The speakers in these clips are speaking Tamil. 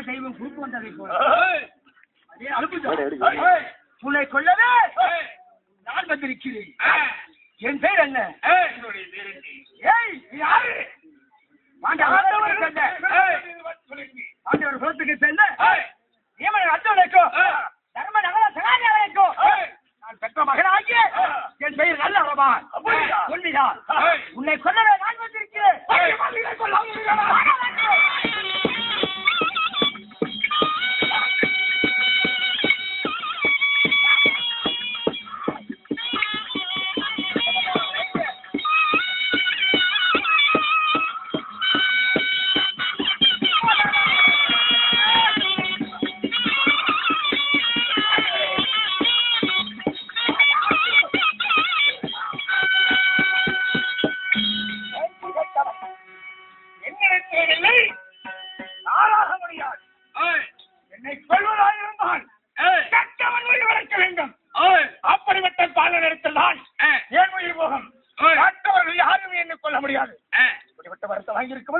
கும்பட்ட தெய்வம் குறுக்கு வந்ததை போல. உன்னை கொல்லவே! நான் வந்திருக்கிறேன். என் பேர் என்ன? யாரு? ஆண்டவர் சேர்ந்த ஆண்டவர் குலத்துக்கு சேர்ந்த நியமன அர்த்தவனுக்கும் தர்ம நகர சகாஜாவைக்கும் நான் பெற்ற மகனாகிய என் பெயர் நல்ல ரமான் உண்மைதான் உன்னை கொல்லவே நான் வந்திருக்கிறேன்.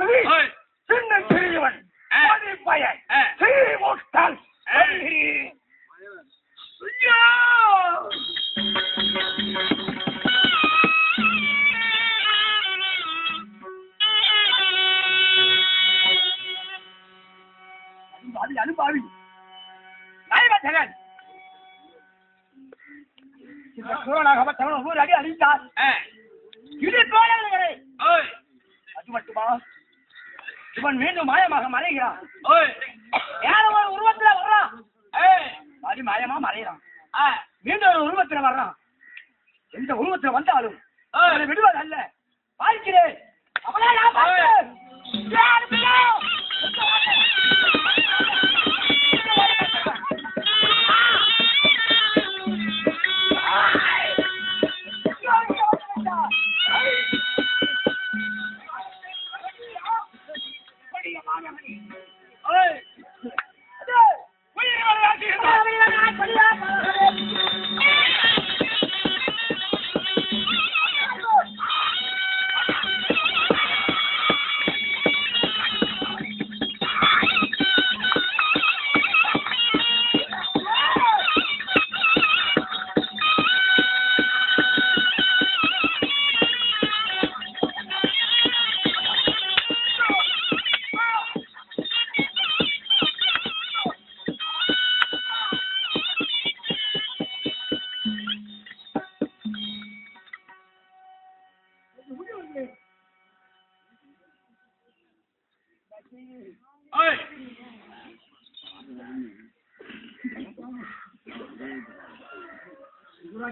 வருத்தம் வாங்கியிருக்கும் பொழுது சின்ன சிறியவன் பாதி பையன் சிறிய மூட்டால் வருகிறேன். ஐயோ! அனுபாவி அனுபாவி நயவஞ்சகன் இந்த சூரனாகப்பட்டவன் ஒவ்வொரு அடி அடித்தார் இது போராடுகிறேன் அது மட்டுமா இவன் மீண்டும் மாயமாக மறைகிறான். வேற ஒரு உருவத்துல வர்றான். அது மாயமா மறைகிறான். மீண்டும் ஒரு உருவத்துல வர்றான். எந்த உருவத்துல வந்தாலும் அவனை விடுவதல்ல. பார்க்கிறேன் அவனை நான் Hey!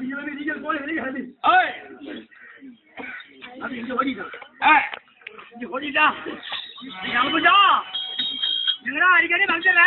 பிள்ளை? நீங்கள் போல வெளியாது அது இங்க ஓடிட்டான் இங்க ஓடிட்டான் எங்கடா அடிக்கடி வந்துடுற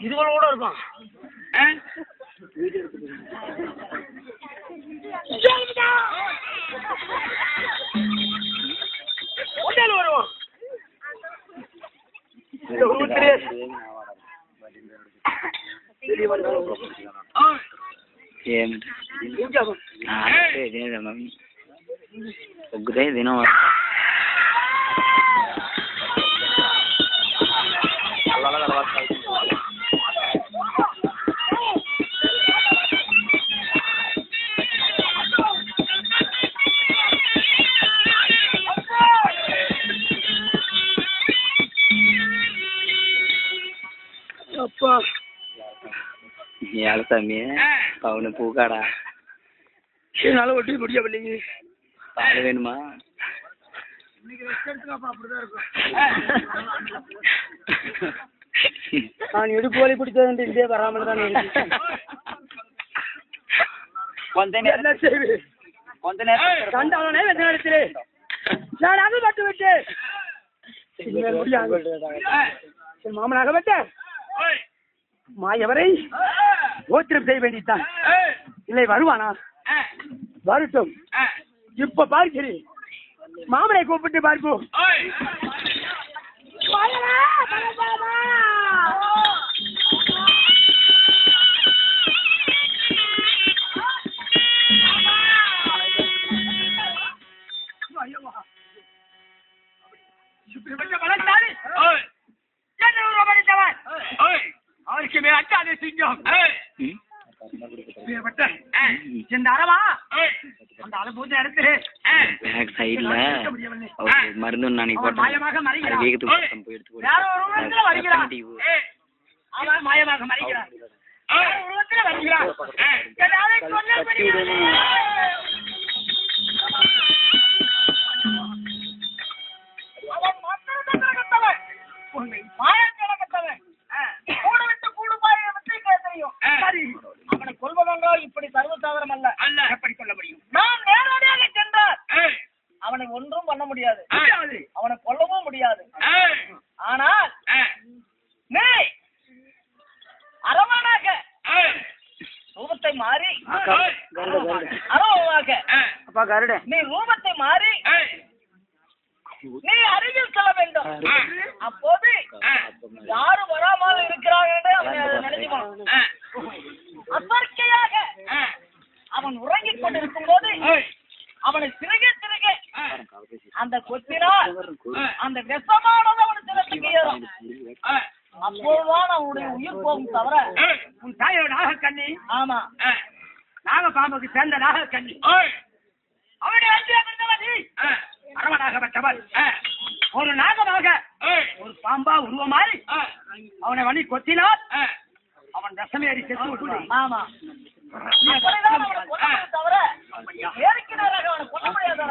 இதுவளோட இருக்கும் உடல் வருவோம் இந்த உருவத்திலே தினம். அப்பா. ஏழை தம்பி பவுனு பூக்காடா. என்னால் ஒட்டி முடியவில்லையே பால் வேணுமா? நான் இடுப்பு வலி பிடிச்சது இதே வராமல் தான் இருக்கு. கொஞ்ச செய்வது கொஞ்ச நேரம். கண்டாலனே வெற்றி நடத்திரு நான் அது பட்டு விட்டு மாமனாக விட்ட மாயவரை கோத்திரம் செய்ய வேண்டியதுதான். இல்லை வருவானா? வரட்டும். இப்ப பார்க்கிறேன் மாமனை கூப்பிட்டு பார்ப்போம் பேக் சைடுல மருந்து நாளைக்கு அவன் மாயமாக மறைகிறான். போட்டேன் போய் எடுத்து அவன் மாயமாக மறைகிறான். வருகிறான். முடியாது. அவனை கொல்லவும் முடியாது. ஆனால் நீ அரவணாக ரூபத்தை மாறி அரவமாக அப்பா கருட. நீ ரூபத்தை மாறி நீ அருகில் செல்ல வேண்டும். அப்போது யாரு வராமல் இருக்கிறாங்க அவனை நினைச்சுக்கணும் அசர்க்கையாக அவன் உறங்கிக் கொண்டிருக்கும் போது அவனை சிறுக சிறுக அந்த கொத்தினால் அந்த விஷமானது அவன் சிரத்துக்கு ஏறும். அப்போதுதான் அவனுடைய உயிர் போகும் தவிர உன் தாயோட நாகக்கண்ணி. ஆமா. நாகபாம்புக்கு சேர்ந்த நாகக்கண்ணி. அவனுடைய அஞ்சில பிறந்தவன் நீ. அரவனாகப்பட்டவன். ஒரு நாகமாக ஒரு பாம்பா உருவமாய் அவனை வழி கொத்தினால் அவன் ரசமேறி செத்து விட்டுவான் ஆமா. தவிர, ஏற்கனவே அவனை கொல்ல முடியாது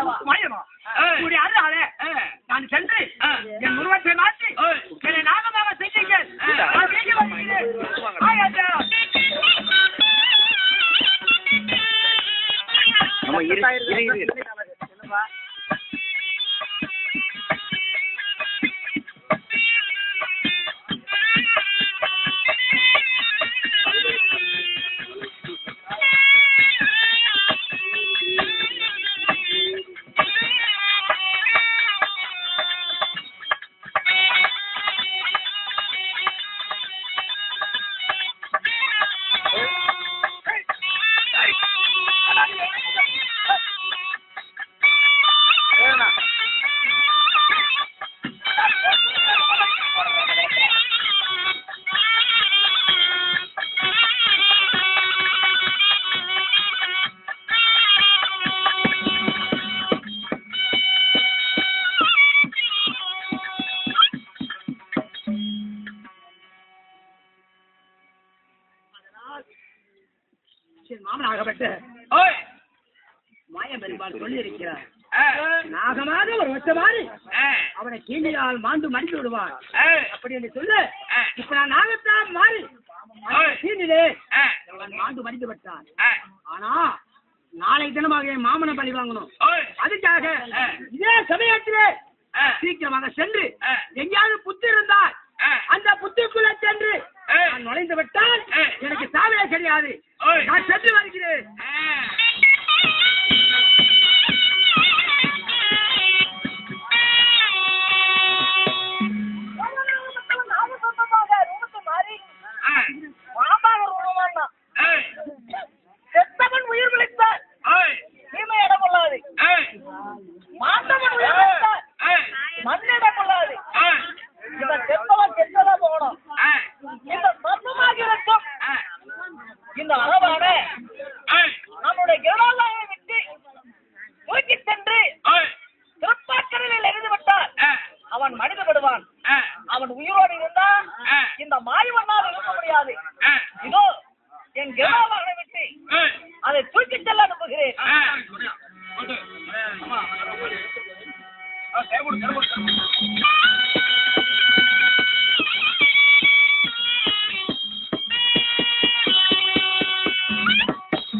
என் மாமனாகப்பட்ட பெருமாள் சொல்லியிருக்கிறார். நாகமாக ஒரு வச்சமாறு அவனை கீழியால் மாண்டு மடித்து விடுவான். அப்படி என்று சொல்லு இப்ப நான் நாகத்தான் மாறி கீழிலே மாண்டு மடித்து விட்டான். ஆனா நாளை தினமாக என் மாமனை பழி வாங்கணும் அதுக்காக இதே சமயத்திலே சீக்கிரமாக சென்று எங்கேயாவது புத்து இருந்தால் அந்த புத்துக்குள்ள சென்று நுழைந்து விட்டால் எனக்கு சாவே கிடையாது நான் சென்று வருகிறேன். you in my